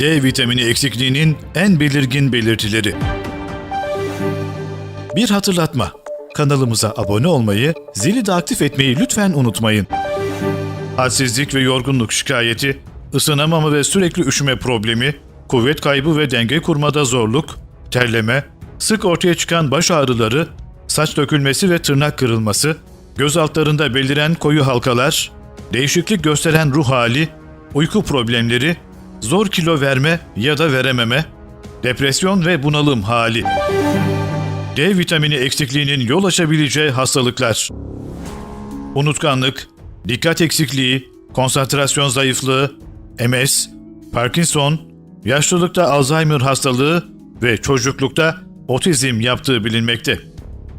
D vitamini eksikliğinin en belirgin belirtileri. Bir hatırlatma. Kanalımıza abone olmayı, zili de aktif etmeyi lütfen unutmayın. Halsizlik ve yorgunluk şikayeti, ısınamama ve sürekli üşüme problemi, kuvvet kaybı ve denge kurmada zorluk, terleme, sık ortaya çıkan baş ağrıları, saç dökülmesi ve tırnak kırılması, göz altlarında beliren koyu halkalar, değişiklik gösteren ruh hali, uyku problemleri, zor kilo verme ya da verememe, depresyon ve bunalım hali. D vitamini eksikliğinin yol açabileceği hastalıklar. Unutkanlık, dikkat eksikliği, konsantrasyon zayıflığı, MS, Parkinson, yaşlılıkta Alzheimer hastalığı ve çocuklukta otizm yaptığı bilinmekte.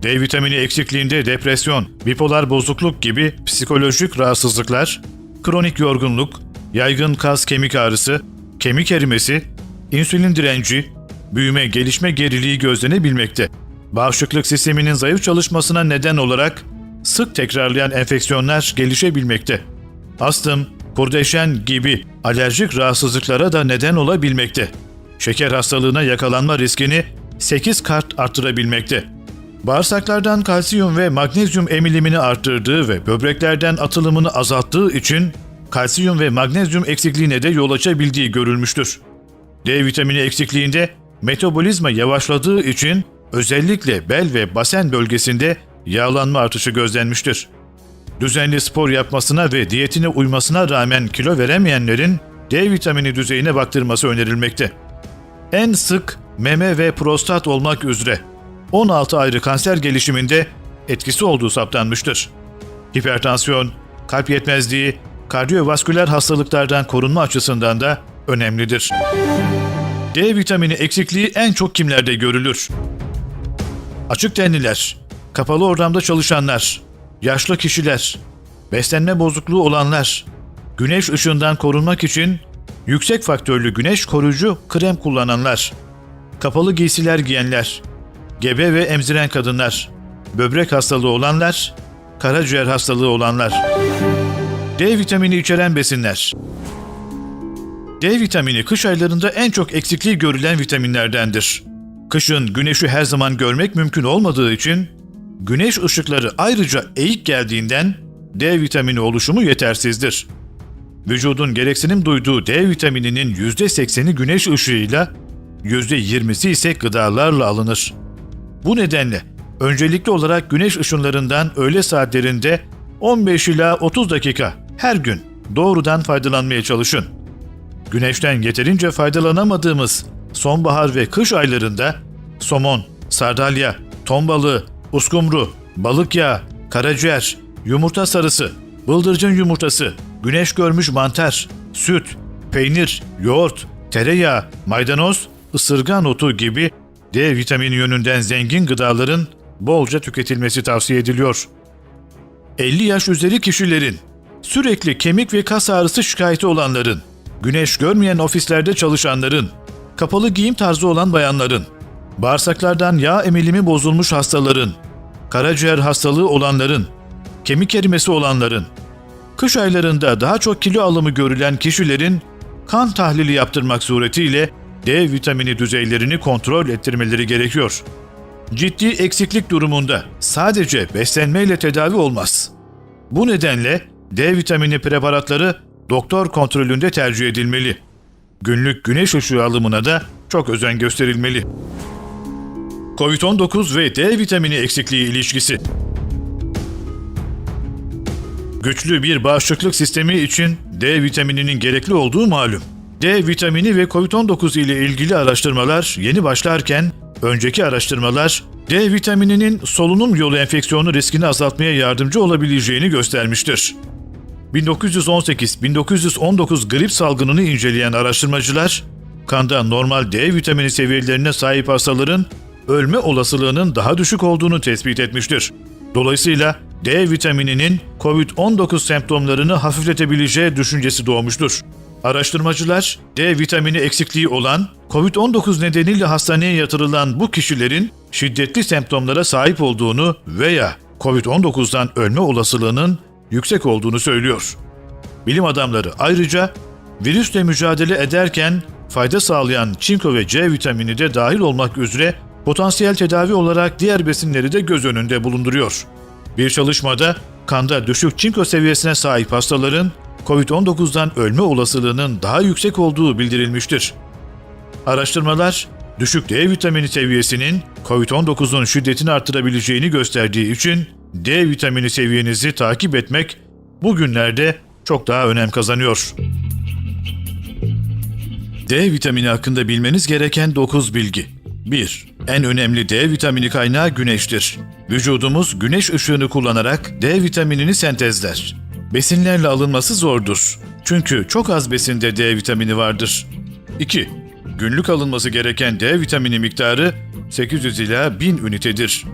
D vitamini eksikliğinde depresyon, bipolar bozukluk gibi psikolojik rahatsızlıklar, kronik yorgunluk, yaygın kas kemik ağrısı, kemik erimesi, insülin direnci, büyüme gelişme geriliği gözlenebilmekte. Bağışıklık sisteminin zayıf çalışmasına neden olarak sık tekrarlayan enfeksiyonlar gelişebilmekte. Astım, kurdeşen gibi alerjik rahatsızlıklara da neden olabilmekte. Şeker hastalığına yakalanma riskini 8 kat arttırabilmekte. Bağırsaklardan kalsiyum ve magnezyum emilimini arttırdığı ve böbreklerden atılımını azalttığı için kalsiyum ve magnezyum eksikliğine de yol açabildiği görülmüştür. D vitamini eksikliğinde metabolizma yavaşladığı için özellikle bel ve basen bölgesinde yağlanma artışı gözlenmiştir. Düzenli spor yapmasına ve diyetine uymasına rağmen kilo veremeyenlerin D vitamini düzeyine baktırması önerilmekte. En sık meme ve prostat olmak üzere 16 ayrı kanser gelişiminde etkisi olduğu saptanmıştır. Hipertansiyon, kalp yetmezliği, kardiyovasküler hastalıklardan korunma açısından da önemlidir. D vitamini eksikliği en çok kimlerde görülür? Açık tenliler, kapalı ortamda çalışanlar, yaşlı kişiler, beslenme bozukluğu olanlar, güneş ışığından korunmak için yüksek faktörlü güneş koruyucu krem kullananlar, kapalı giysiler giyenler, gebe ve emziren kadınlar, böbrek hastalığı olanlar, karaciğer hastalığı olanlar. D vitamini içeren besinler. D vitamini kış aylarında en çok eksikliği görülen vitaminlerdendir. Kışın güneşi her zaman görmek mümkün olmadığı için güneş ışıkları ayrıca eğik geldiğinden D vitamini oluşumu yetersizdir. Vücudun gereksinim duyduğu D vitamininin %80'i güneş ışığıyla, %20'si ise gıdalarla alınır. Bu nedenle öncelikli olarak güneş ışınlarından öğle saatlerinde 15 ila 30 dakika her gün doğrudan faydalanmaya çalışın. Güneşten yeterince faydalanamadığımız sonbahar ve kış aylarında somon, sardalya, ton balığı, uskumru, balık yağı, karaciğer, yumurta sarısı, bıldırcın yumurtası, güneş görmüş mantar, süt, peynir, yoğurt, tereyağı, maydanoz, ısırgan otu gibi D vitamini yönünden zengin gıdaların bolca tüketilmesi tavsiye ediliyor. 50 yaş üzeri kişilerin, sürekli kemik ve kas ağrısı şikayeti olanların, güneş görmeyen ofislerde çalışanların, kapalı giyim tarzı olan bayanların, bağırsaklardan yağ emilimi bozulmuş hastaların, karaciğer hastalığı olanların, kemik erimesi olanların, kış aylarında daha çok kilo alımı görülen kişilerin kan tahlili yaptırmak suretiyle D vitamini düzeylerini kontrol ettirmeleri gerekiyor. Ciddi eksiklik durumunda sadece beslenmeyle tedavi olmaz. Bu nedenle D vitamini preparatları doktor kontrolünde tercih edilmeli. Günlük güneş ışığı alımına da çok özen gösterilmeli. Covid-19 ve D vitamini eksikliği ilişkisi Güçlü bir bağışıklık sistemi için D vitamininin gerekli olduğu malum. D vitamini ve COVID-19 ile ilgili araştırmalar yeni başlarken, önceki araştırmalar D vitamininin solunum yolu enfeksiyonu riskini azaltmaya yardımcı olabileceğini göstermiştir. 1918-1919 grip salgınını inceleyen araştırmacılar, kanda normal D vitamini seviyelerine sahip hastaların ölme olasılığının daha düşük olduğunu tespit etmiştir. Dolayısıyla D vitamininin COVID-19 semptomlarını hafifletebileceği düşüncesi doğmuştur. Araştırmacılar, D vitamini eksikliği olan, COVID-19 nedeniyle hastaneye yatırılan bu kişilerin şiddetli semptomlara sahip olduğunu veya COVID-19'dan ölme olasılığının yüksek olduğunu söylüyor. Bilim adamları ayrıca virüsle mücadele ederken fayda sağlayan çinko ve C vitamini de dahil olmak üzere potansiyel tedavi olarak diğer besinleri de göz önünde bulunduruyor. Bir çalışmada kanda düşük çinko seviyesine sahip hastaların COVID-19'dan ölme olasılığının daha yüksek olduğu bildirilmiştir. Araştırmalar, düşük D vitamini seviyesinin COVID-19'un şiddetini arttırabileceğini gösterdiği için D vitamini seviyenizi takip etmek bugünlerde çok daha önem kazanıyor. D vitamini hakkında bilmeniz gereken 9 bilgi. 1. En önemli D vitamini kaynağı güneştir. Vücudumuz güneş ışığını kullanarak D vitaminini sentezler. Besinlerle alınması zordur. Çünkü çok az besinde D vitamini vardır. 2. Günlük alınması gereken D vitamini miktarı 800 ila 1000 ünitedir.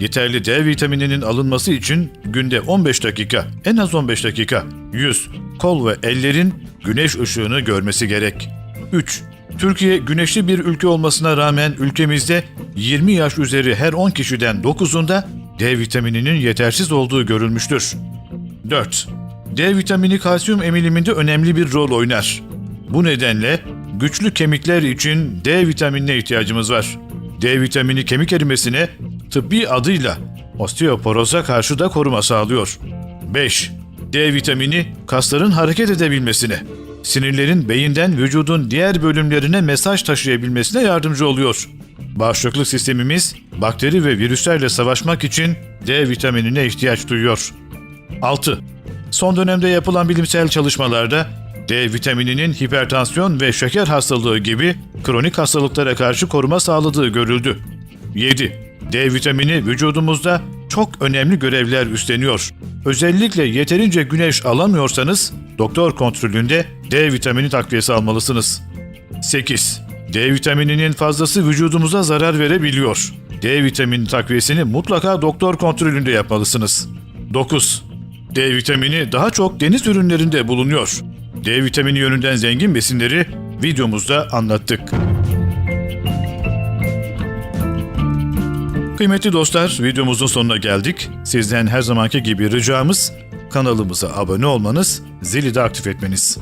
Yeterli D vitamininin alınması için günde 15 dakika, en az 15 dakika, yüz, kol ve ellerin güneş ışığını görmesi gerek. 3. Türkiye güneşli bir ülke olmasına rağmen ülkemizde 20 yaş üzeri her 10 kişiden 9'unda D vitamininin yetersiz olduğu görülmüştür. 4. D vitamini kalsiyum emiliminde önemli bir rol oynar. Bu nedenle güçlü kemikler için D vitaminine ihtiyacımız var. D vitamini kemik erimesine tıbbi adıyla osteoporoza karşı da koruma sağlıyor. 5. D vitamini kasların hareket edebilmesine, sinirlerin beyinden vücudun diğer bölümlerine mesaj taşıyabilmesine yardımcı oluyor. Bağışıklık sistemimiz bakteri ve virüslerle savaşmak için D vitaminine ihtiyaç duyuyor. 6. Son dönemde yapılan bilimsel çalışmalarda D vitamininin hipertansiyon ve şeker hastalığı gibi kronik hastalıklara karşı koruma sağladığı görüldü. 7. D vitamini vücudumuzda çok önemli görevler üstleniyor. Özellikle yeterince güneş alamıyorsanız doktor kontrolünde D vitamini takviyesi almalısınız. 8. D vitamininin fazlası vücudumuza zarar verebiliyor. D vitamini takviyesini mutlaka doktor kontrolünde yapmalısınız. 9. D vitamini daha çok deniz ürünlerinde bulunuyor. D vitamini yönünden zengin besinleri videomuzda anlattık. Kıymetli dostlar, videomuzun sonuna geldik. Sizden her zamanki gibi ricamız kanalımıza abone olmanız, zili de aktif etmeniz.